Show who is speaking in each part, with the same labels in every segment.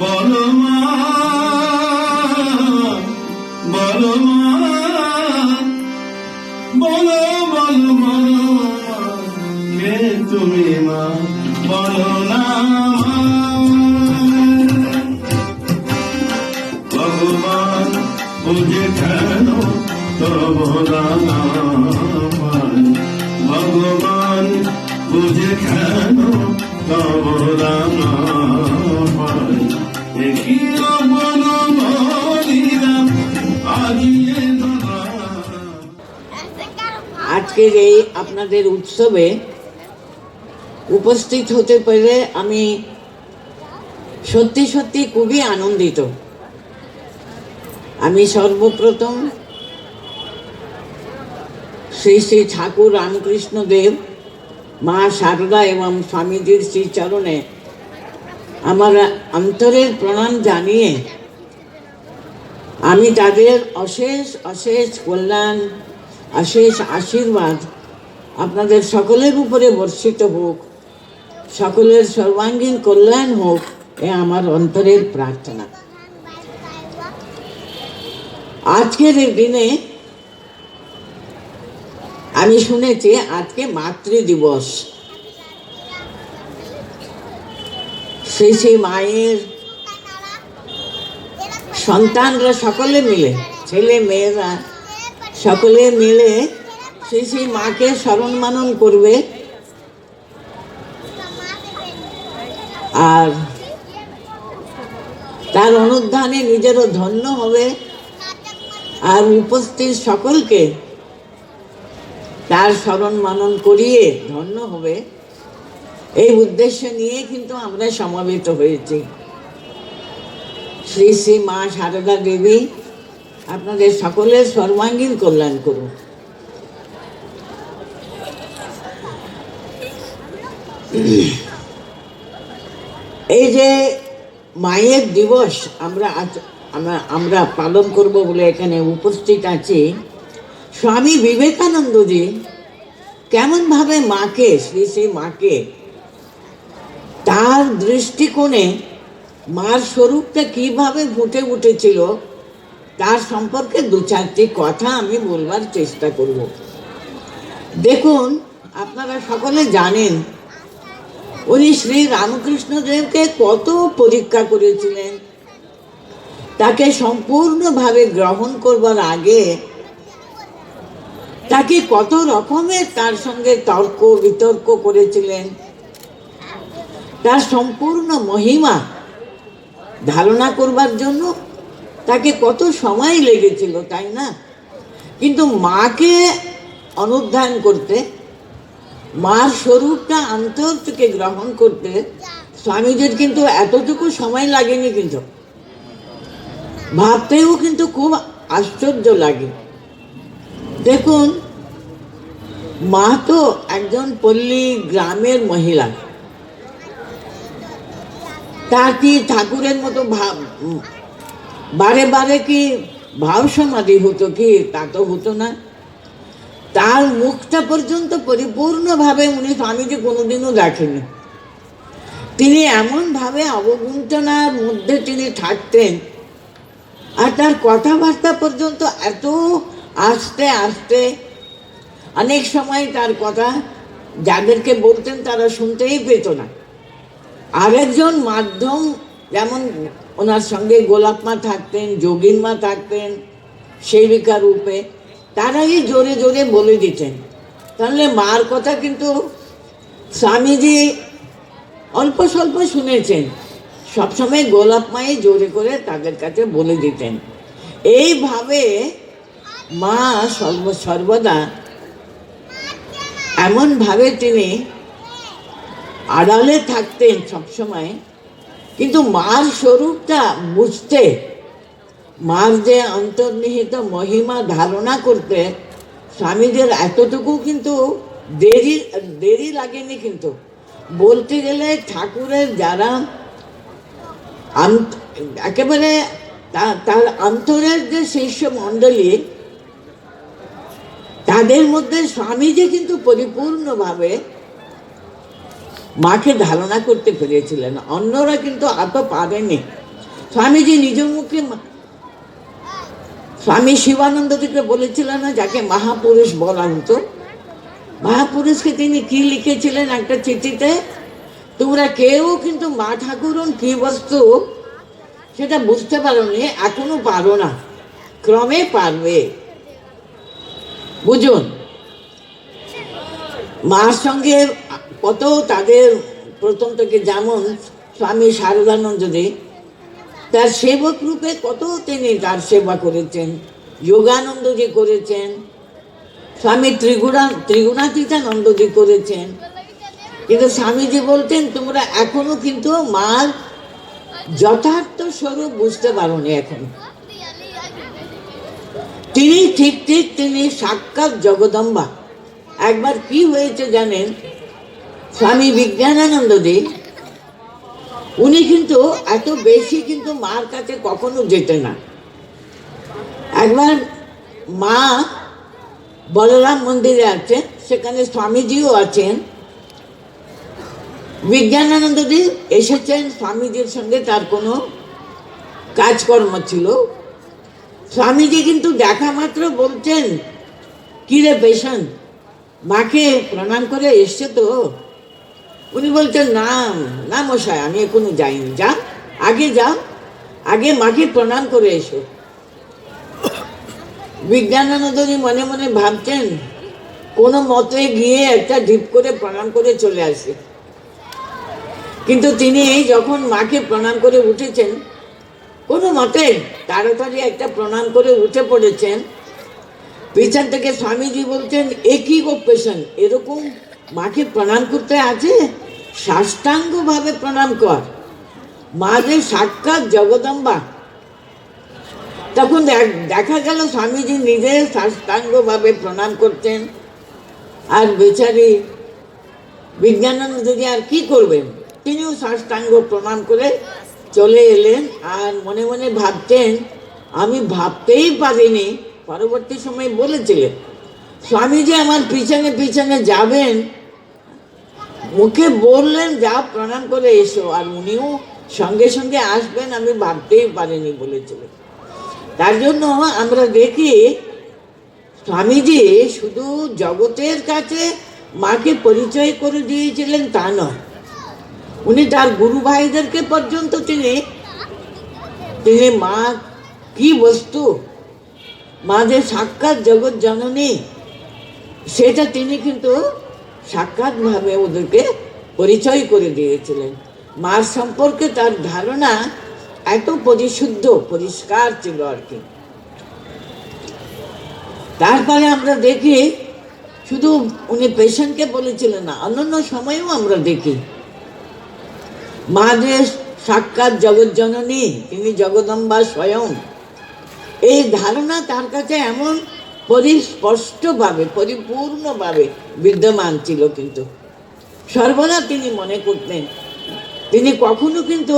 Speaker 1: বলো মা বলো মা, বলো বলো বলো কে তুমি মা, বলো না। ভগবান, বুঝে কেন তব ভগবান, বুঝে
Speaker 2: আজকের এই আপনাদের উৎসবে উপস্থিত হতে পেরে আমি সত্যি সত্যি খুবই আনন্দিত। আমি সর্বপ্রথম শ্রী শ্রী ঠাকুর রামকৃষ্ণ দেব, মা সারদা এবং স্বামীজির শ্রীচরণে আমার অন্তরের প্রণাম জানিয়ে আমি তাদের অশেষ অশেষ কল্যাণ অশেষ আশীর্বাদ। আপনাদের সকলের উপরে বর্ষিত হোক। সকলের সর্বাঙ্গীন কল্যাণ হোক, এ আমার অন্তরের প্রার্থনা। আজকের এই দিনে আমি শুনেছি আজকে মাতৃ দিবস সেই সেই মায়ের সন্তানরা সকলে মিলে, ছেলে, মেয়েরা সকলে মিলে সেই সেই মাকে স্মরণ মানন করবে। আর তার অনুধানে নিজেরও ধন্য হবে। আর উপস্থিত সকলকে তার স্মরণ মানন করিয়ে ধন্য হবে। এই উদ্দেশ্য নিয়ে কিন্তু আমরা সমাবেত হয়েছি। শ্রী শ্রী মা সারদা দেবী আপনাদের সকলের সর্বাঙ্গীন কল্যাণ করুন। এই যে মায়ের দিবস আমরা আজ আমরা আমরা পালন করব বলে এখানে উপস্থিত আছি, স্বামী বিবেকানন্দ বিবেকানন্দজি কেমনভাবে মাকে, শ্রী শ্রী মাকে তার দৃষ্টিকোণে মার স্বরূপটা কীভাবে ফুটে উঠেছিল তার সম্পর্কে দু চারটি কথা আমি বলবার চেষ্টা করব। দেখুন, আপনারা সকলে জানেন, উনি শ্রী রামকৃষ্ণদেবকে কত পরীক্ষা করেছিলেন। তাকে সম্পূর্ণভাবে গ্রহণ করবার আগে তাকে কত রকমের তার সঙ্গে তর্ক, বিতর্ক করেছিলেন। তার সম্পূর্ণ মহিমা ধারণা করবার জন্য তাকে কত সময় লেগেছিল, তাই না? কিন্তু মাকে অনুধ্যান করতে, মার স্বরূপটা অন্তর থেকে গ্রহণ করতে স্বামীজির কিন্তু এতটুকু সময় লাগেনি কিন্তু। ভাবতেও কিন্তু খুব আশ্চর্য লাগে। দেখুন, মা তো একজন পল্লী গ্রামের মহিলা। তার কি ঠাকুরের মতো ভাব বারে বারে কি ভাব সমাধি হতো কি? তা তো হতো না। তার মুখটা পর্যন্ত পরিপূর্ণভাবে উনি স্বামীজি কোনোদিনও দেখেনি। তিনি এমনভাবে অবগুণ্ঠনার মধ্যে তিনি থাকতেন আর তার কথাবার্তা পর্যন্ত এত আস্তে আস্তে অনেক সময় তার কথা যাদেরকে বলতেন তারা শুনতেই পেত না। আরেকজন মাধ্যম যেমন ওনার সঙ্গে গোলাপ মা থাকতেন, যোগিন মা থাকতেন, সেবিকা রূপে। তারাই জোরে জোরে বলে দিতেন। তাহলে মার কথা কিন্তু স্বামীজি অল্প স্বল্প শুনেছেন। সবসময় গোলাপ মাই জোরে করে তাদের কাছে বলে দিতেন। এইভাবে মা সর্ব, সর্বদা এমনভাবে তিনি আড়ালে থাকতেন সবসময়। কিন্তু মার স্বরূপটা বুঝতে, মার যে অন্তর্নিহিত মহিমা ধারণা করতে স্বামীদের এতটুকু কিন্তু দেরি দেরি লাগেনি কিন্তু। বলতে গেলে ঠাকুরের যারা একেবারে তার অন্তরের যে শিষ্য মণ্ডলী, তাদের মধ্যে স্বামীজি কিন্তু পরিপূর্ণভাবে মাকে ধারণা করতে পেরেছিলেন। অন্যরা কিন্তু এত পারেনি। স্বামীজি নিজ মুখে স্বামী শিবানন্দজিকে বলেছিলেন না, যাকে মহাপুরুষ বলা হতো। মহাপুরুষকে তিনি কি লিখেছিলেন একটা চিঠিতে? তোমরা কেউ কিন্তু মা ঠাকুরন কি বস্তু? সেটা বুঝতে পারোনি, এখনও পারো না। ক্রমে পারবে। বুঝুন, মার সঙ্গে কত তাদের প্রথম থেকে যেমন স্বামী শারদানন্দজি, তার সেবক রূপে কত তিনি তার সেবা করেছেন, যোগানন্দজি করেছেন, স্বামী ত্রিগুণা, ত্রিগুণাতীতানন্দজি করেছেন। কিন্তু স্বামীজি বলতেন, তোমরা এখনও কিন্তু মার যথার্থ স্বরূপ বুঝতে পারোনি এখন। তিনি ঠিক ঠিক তিনি সাক্ষাৎ জগদম্বা। একবার কি হয়েছে জানেন? স্বামী বিজ্ঞানানন্দ দেব উনি কিন্তু এত বেশি কিন্তু মার কাছে কখনো যেতে না। একবার মা বলরাম মন্দিরে আছেন, সেখানে স্বামীজিও আছেন। বিজ্ঞানানন্দজি এসেছেন, স্বামীজির সঙ্গে তার কোনো কাজকর্ম ছিল। স্বামীজি কিন্তু দেখা মাত্র বলছেন, কিরে পেশেন্ট মাকে প্রণাম করে এসছে তো? উনি বলছেন, না না মশাই, আমি এখনও যাইনি। যা আগে যাও আগে মাকে প্রণাম করে এসো। বিজ্ঞানানন্দজি মনে মনে ভাবছেন, কোনো মতে গিয়ে একটা ঢিপ করে প্রণাম করে চলে আসে। কিন্তু তিনি যখন মাকে প্রণাম করে উঠেছেন, কোনো মতে তাড়াতাড়ি একটা প্রণাম করে উঠে পড়েছেন। পিছন থেকে স্বামীজি বলছেন একই পেশেন্ট এরকম মাকে প্রণাম করতে আছে, সাষ্টাঙ্গভাবে প্রণাম কর। মা যে সাক্ষাৎ জগদম্বা। তখন দেখ- গেল স্বামীজি নিজে সাষ্টাঙ্গভাবে প্রণাম করতেন। আর বেচারি বিজ্ঞানানন্দজি আর কি করবেন? তিনিও সাষ্টাঙ্গ প্রণাম করে চলে এলেন আর মনে মনে ভাবতেন, আমি ভাবতেই পারিনি, পরবর্তী সময় বলেছিলেন, স্বামীজি আমার পিছনে পিছনে যাবেন মুখে বললেন, যা প্রণাম করে এসো। আর উনিও সঙ্গে সঙ্গে আসবেন, আমি ভাবতেই পারিনি বলেছিলেন তার জন্য আমরা দেখি, স্বামীজি শুধু জগতের কাছে মাকে পরিচয় করে দিয়েছিলেন তা নয়। উনি তার গুরু ভাইদেরকে পর্যন্ত তিনি তিনি মা, কি বস্তু? মা যে সাক্ষাৎ জগৎ জননী, সেটা তিনি কিন্তু সাক্ষাৎভাবে ওদেরকে পরিচয় করে দিয়েছিলেন। মার সম্পর্কে তার ধারণা এত পরিশুদ্ধ, পরিষ্কার ছিল আর কি। তারপরে আমরা দেখি, শুধু উনি পেশেন্টকে বলেছিলেন না, অন্যান্য সময়েও আমরা দেখি। মা যে সাক্ষাৎ জগৎ জননী তিনি জগদম্বা স্বয়ং। এই ধারণা তার কাছে এমন পরিস্পষ্টভাবে, পরিপূর্ণভাবে বিদ্যমান ছিল কিন্তু। সর্বদা তিনি মনে করতেন, তিনি কখনো কিন্তু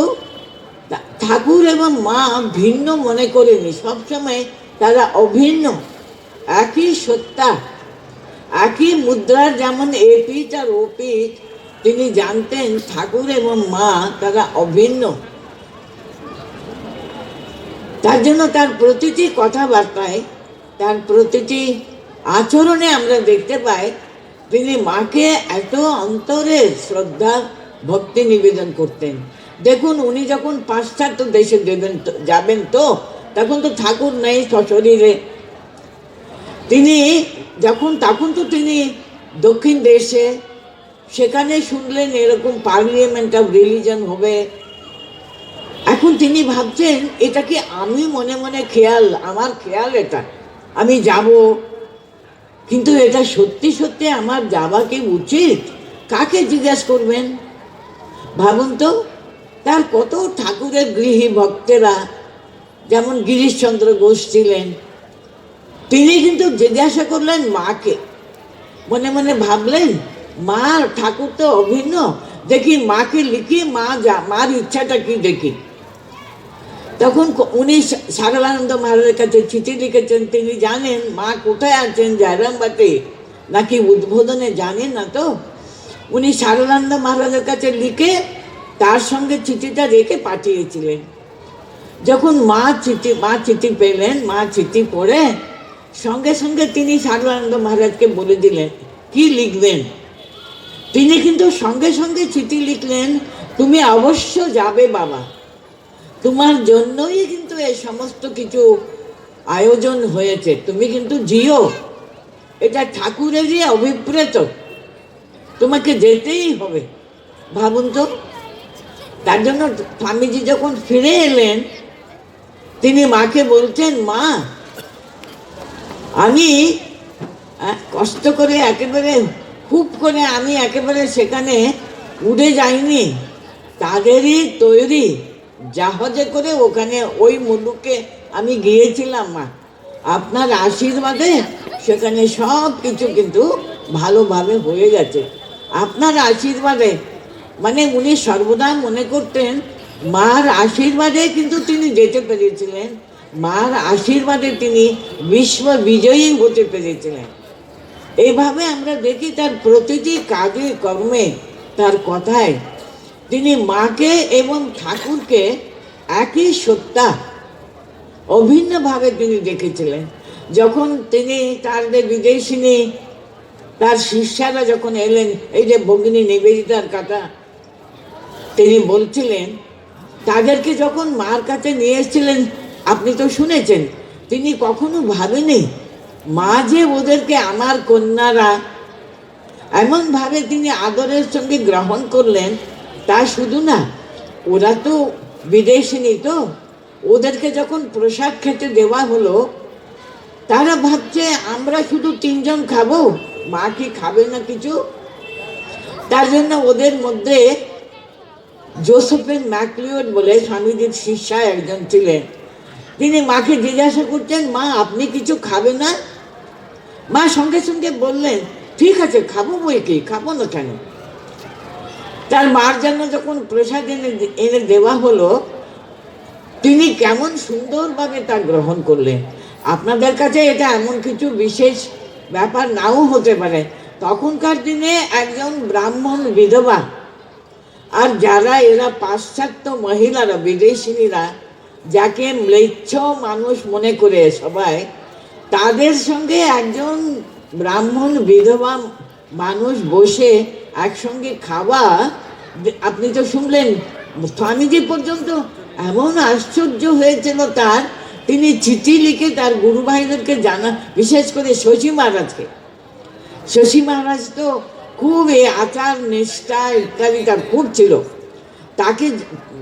Speaker 2: ঠাকুর এবং মা ভিন্ন মনে করেনি। সবসময় তারা অভিন্ন, একই সত্তা, একই মুদ্রার যেমন এ পিঠ আর ও পিঠ তিনি জানতেন ঠাকুর এবং মা তারা অভিন্ন। তার জন্য তার প্রতিটি কথাবার্তায় তার প্রতিটি আচরণে আমরা দেখতে পাই, তিনি মাকে এত অন্তরে শ্রদ্ধা, ভক্তি নিবেদন করতেন। দেখুন, উনি যখন পাশ্চাত্য দেশে দেবেন যাবেন তো, তখন তো ঠাকুর নেই সশরীরে। তিনি যখন, তখন তো তিনি দক্ষিণ দেশে, সেখানে শুনলেন এরকম পার্লিয়ামেন্ট অফ রিলিজন হবে। এখন তিনি ভাবছেন, এটা কি আমি মনে মনে খেয়াল, আমার খেয়াল এটা? আমি যাব। কিন্তু এটা সত্যি সত্যি আমার যাওয়া কি উচিত? কাকে জিজ্ঞাসা করবেন? ভাবুন তো, তার কত ঠাকুরের গৃহী ভক্তেরা? যেমন গিরিশচন্দ্র ঘোষ ছিলেন। তিনি কিন্তু জিজ্ঞাসা করলেন মাকে। মনে মনে ভাবলেন মা ঠাকুর তো অভিন্ন। দেখি মাকে লিখি, মা যা, মার ইচ্ছাটা কি দেখি? তখন উনি সারলানন্দ মহারাজের কাছে চিঠি লিখেছেন, তিনি জানেন মা কোথায় আছেন জয়রামবাতে নাকি উদ্বোধনে জানেন না তো? উনি সারলানন্দ মহারাজের কাছে লিখে তার সঙ্গে চিঠিটা রেখে পাঠিয়েছিলেন। যখন মা চিঠি মা চিঠি পেলেন, মা চিঠি পড়ে, সঙ্গে সঙ্গে তিনি সারদানন্দ মহারাজকে বলে দিলেন, কি লিখবেন? তিনি কিন্তু সঙ্গে সঙ্গে চিঠি লিখলেন, তুমি অবশ্য যাবে বাবা। তোমার জন্যই কিন্তু এই সমস্ত কিছু আয়োজন হয়েছে। তুমি কিন্তু জিও। এটা ঠাকুরেরই অভিপ্রেত। তোমাকে যেতেই হবে। ভাবুন তো, তার জন্য স্বামীজি যখন ফিরে এলেন, তিনি মাকে বলছেন, মা, আমি কষ্ট করে একেবারে, খুব করে আমি একেবারে সেখানে উড়ে যাইনি। তাদেরই তৈরি। জাহাজে করে ওখানে ওই মুলুকে আমি গিয়েছিলাম, মা। আপনার আশীর্বাদে সেখানে সব কিছু কিন্তু ভালোভাবে হয়ে গেছে। আপনার আশীর্বাদে মানে উনি সর্বদা মনে করতেন, মার আশীর্বাদে কিন্তু তিনি যেতে পেরেছিলেন, মার আশীর্বাদে তিনি বিশ্ব বিজয়ী হতে পেরেছিলেন। এইভাবে আমরা দেখি তার প্রতিটি কাজে কর্মে, তার কথায় তিনি মাকে এবং ঠাকুরকে একই সত্তা অভিন্নভাবে তিনি দেখেছিলেন। যখন তিনি তার যে বিদেশিনী, তার শিষ্যারা যখন এলেন, এই যে ভগিনী নিবেদিতার কথা তিনি বলছিলেন, তাদেরকে যখন মার কাছে নিয়ে এসেছিলেন, আপনি তো শুনেছেন, তিনি কখনো ভাবেনি মা যে ওদেরকে আমার কন্যারা, এমনভাবে তিনি আদরের সঙ্গে গ্রহণ করলেন তা শুধু না, ওরা তো বিদেশিনী তো। ওদেরকে যখন প্রসাদ খেতে দেওয়া হলো, তারা ভাবছে, আমরা শুধু তিনজন খাব, মা কি খাবে না কিছু? তার জন্য ওদের মধ্যে জোসেফিন ম্যাকলিওড বলে স্বামীজির শিষ্যা একজন ছিলেন। তিনি মাকে জিজ্ঞাসা করছেন, মা, আপনি কিছু খাবে না? মা সঙ্গে সঙ্গে বললেন, ঠিক আছে, খাব বই কি? খাব না কেন? তার মার জন্য যখন প্রসাদ এনে এনে দেওয়া হলো, তিনি কেমন সুন্দরভাবে তা গ্রহণ করলেন। আপনাদের কাছে এটা এমন কিছু বিশেষ ব্যাপার নাও হতে পারে। তখনকার দিনে একজন ব্রাহ্মণ বিধবা আর যারা এরা পাশ্চাত্য মহিলারা, বিদেশিনীরা, যাকে ম্লেচ্ছ মানুষ মনে করে সবাই, তাদের সঙ্গে একজন ব্রাহ্মণ বিধবা মানুষ বসে একসঙ্গে খাওয়া আপনি তো শুনলেন, স্বামীজি পর্যন্ত এমন আশ্চর্য হয়েছিল তার। তিনি চিঠি লিখে তার গুরু ভাইদেরকে জানা, বিশেষ করে শশী মহারাজকে। শশী মহারাজ তো খুব এই আচার নিষ্ঠা, ইত্যাদি তার খুব ছিল। তাকে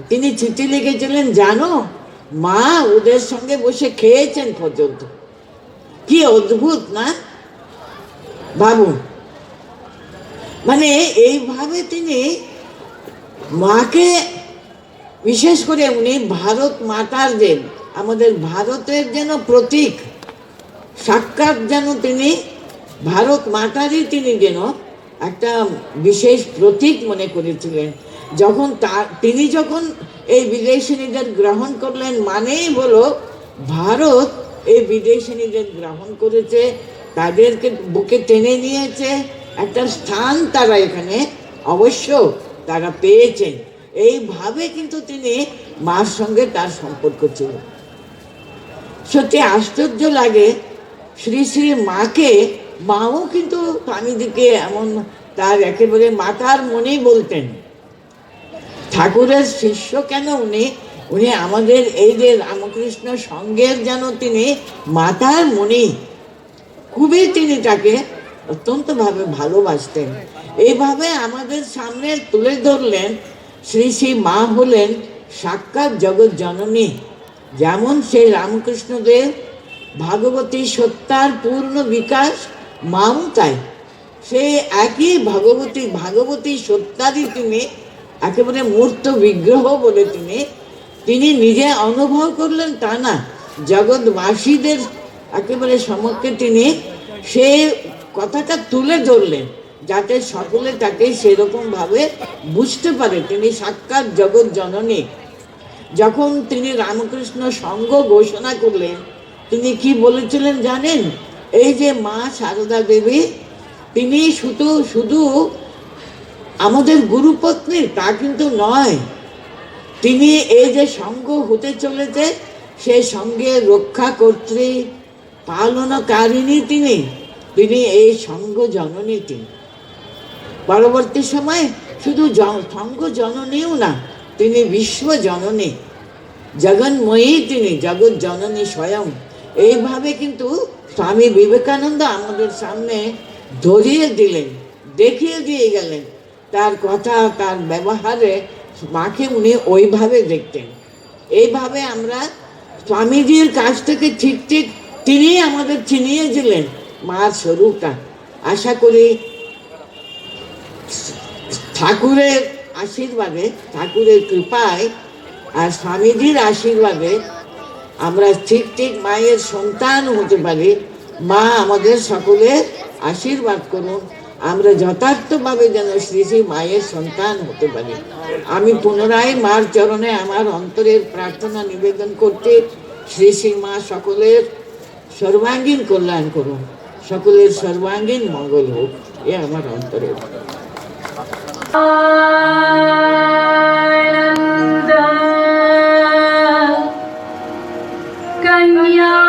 Speaker 2: তিনি চিঠি লিখেছিলেন, জানো, মা ওদের সঙ্গে বসে খেয়েছেন পর্যন্ত। কি অদ্ভুত, না? ভাবুন মানে এইভাবে তিনি মাকে বিশেষ করে উনি ভারত মাতার যে আমাদের ভারতের যেন প্রতীক, সাক্ষাৎ যেন তিনি, ভারত মাতারই তিনি যেন একটা বিশেষ প্রতীক মনে করেছিলেন। যখন তার তিনি যখন এই বিদেশিনীদের গ্রহণ করলেন, মানেই হলো ভারত এই বিদেশিনীদের গ্রহণ করেছে, তাদেরকে বুকে টেনে নিয়েছে একটা স্থান তারা এখানে অবশ্য তারা পেয়েছেন। এইভাবে কিন্তু তিনি মার সঙ্গে তার সম্পর্ক ছিল। সত্যি আশ্চর্য লাগে, শ্রী শ্রী মাকে, মাও কিন্তু স্বামীজিকে এমন তার একেবারে মাতার মনেই বলতেন। ঠাকুরের শিষ্য কেন উনি? উনি আমাদের এই যে রামকৃষ্ণ সঙ্গের যেন তিনি মাতার মনি। খুবই তিনি তাকে অত্যন্তভাবে ভালোবাসতেন। এইভাবে আমাদের সামনে তুলে ধরলেন শ্রী শ্রী মা হলেন সাক্ষাৎ জগৎ জননী। যেমন সেই রামকৃষ্ণদেব ভাগবতী সত্তার পূর্ণ বিকাশ মাও তাই। সে একই ভগবতী, ভাগবতী সত্যারই তিনি একেবারে মূর্ত বিগ্রহ বলে তিনি তিনি নিজে অনুভব করলেন তা না, জগৎবাসীদের একেবারে সমক্ষে তিনি সে কথাটা তুলে ধরলেন, যাতে সকলে তাকে সেরকমভাবে বুঝতে পারে। তিনি সাক্ষাৎ জগৎ জননী। যখন তিনি রামকৃষ্ণ সঙ্গ ঘোষণা করলেন, তিনি কি বলেছিলেন জানেন? এই যে মা সারদা দেবী, তিনি শুধু শুধু আমাদের গুরুপত্নী তা কিন্তু নয়। তিনি এই যে সঙ্গ হতে চলেছে সেই সঙ্গে রক্ষা কর্ত্রী পালনকারিণী তিনি। তিনি এই সঙ্গ জননী তিনি। পরবর্তী সময়ে শুধু সঙ্গ জননীও না, তিনি বিশ্ব জননী। জগন্ময়ী তিনি, জগৎ জননী স্বয়ং। এইভাবে কিন্তু স্বামী বিবেকানন্দ আমাদের সামনে ধরিয়ে দিলেন, দেখিয়ে দিয়ে গেলেন। তার কথা, তার ব্যবহারে মাকে উনি ওইভাবে দেখতেন। এইভাবে আমরা স্বামীজির কাছ থেকে ঠিক ঠিক তিনি আমাদের চিনিয়েছিলেন মার স্বরূপটা। আশা করি ঠাকুরের আশীর্বাদে, ঠাকুরের কৃপায় আর স্বামীজির আশীর্বাদে আমরা ঠিক ঠিক মায়ের সন্তান হতে পারি। মা আমাদের সকলের আশীর্বাদ করুন। আমরা যথার্থভাবে যেন শ্রী শ্রী মায়ের সন্তান হতে পারি। আমি পুনরায় মার চরণে আমার অন্তরের প্রার্থনা নিবেদন করতে শ্রী শ্রী মা সকলের সর্বাঙ্গীন কল্যাণ করুন। সকলের সর্বাঙ্গীন মঙ্গল হোক এ আমার অন্তরে
Speaker 3: Kanya